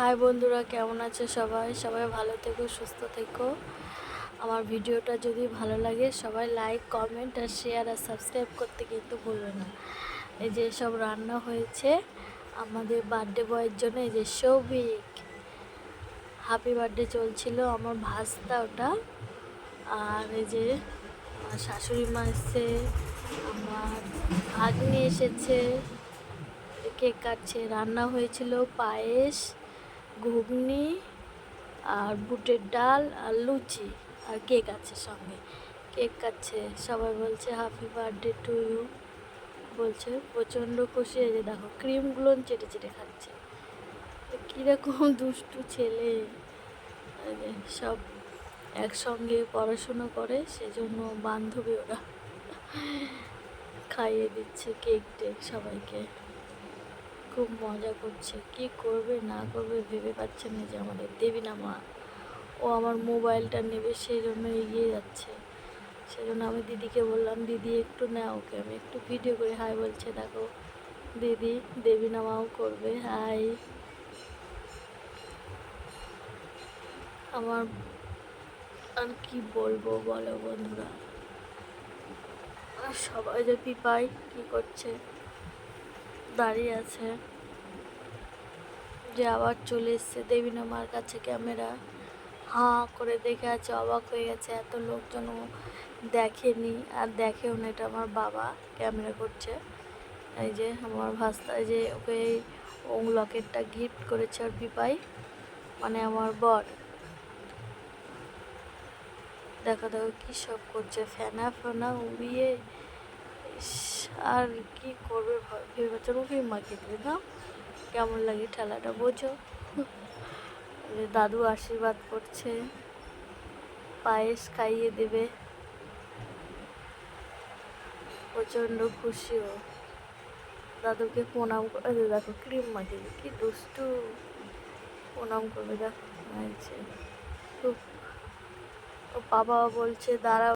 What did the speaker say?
High বন্ধুরা, কেমন আছে সবাই? সবাই ভালো থেকো, সুস্থ থেকো। আমার ভিডিওটা যদি ভালো লাগে, সবাই লাইক কমেন্ট আর শেয়ার আর সাবস্ক্রাইব করতে কিন্তু ভুলবে না। এই যে সব রান্না হয়েছে, আমাদের বার্থডে বয়ের জন্য এই যে সৌভিক। হ্যাপি বার্থডে চলছিল আমার ভাস্তা ওটা। আর এই যে আমার শাশুড়ি মা এসছে, আমার ভাগ্নি এসেছে, কেক কাটছে, রান্না হয়েছিল পায়েস। ঘুগনি আর বুটের ডাল আর লুচি আর কেক আছে সঙ্গে। কেক কাটছে সবাই বলছে হ্যাপি বার্থডে টু ইউ বলছে, প্রচণ্ড খুশি হয়েছে। দেখো, ক্রিমগুলো চেটে চেটে খাচ্ছে। কীরকম দুষ্টু ছেলে। সব একসঙ্গে পড়াশুনো করে, সেজন্য বান্ধবী ওরা খাইয়ে দিচ্ছে কেক টেক সবাইকে। খুব মজা করছে। কি করবে, না করবে ভেবে পাচ্ছে না যে আমাদের দেবী না মা। ও আমার মোবাইলটা নেবে, সেই জন্য এগিয়ে যাচ্ছে। সেই জন্য আমি দিদিকে বললাম, দিদি, একটু নাও ওকে। আমি একটু ভিডিও করে হাই বলছে। দেখো, দিদি দেবী না মাও করবে হাই আমার আর কি বলব বলো বন্ধুরা। আর সবাই যে পিপাই কি করছে? দাঁড়িয়ে আছে। যে আবার চলে এসছে। দেবীনা মার কাছে ক্যামেরা। হাঁ করে দেখে আছে, অবাক হয়ে গেছে, এত লোকজন দেখেনি, আর দেখেও না, এটা আমার বাবা ক্যামেরা করছে। এই যে আমার ভাস্তা যে ওকে এই ওং লকেটটা গিফট করেছে আর পিপাই মানে আমার বর। দেখা, দেখো কী সব করছে, ফেনা ফেনা, উড়িয়ে আর কি করবে, ভয়- ভেবে পাচ্ছ মুখেই মাখিয়ে দেবে না? কেমন লাগে ঠেলাটা বোঝো। দাদু আশীর্বাদ করছে, পায়েস খাইয়ে দেবে। প্রচণ্ড খুশি ও। দাদুকে প্রণাম করে দেখো ক্রিম মাখিয়ে কি দুষ্টু। প্রণাম করবে, দেখো ও বাবা বলছে, দাঁড়াও।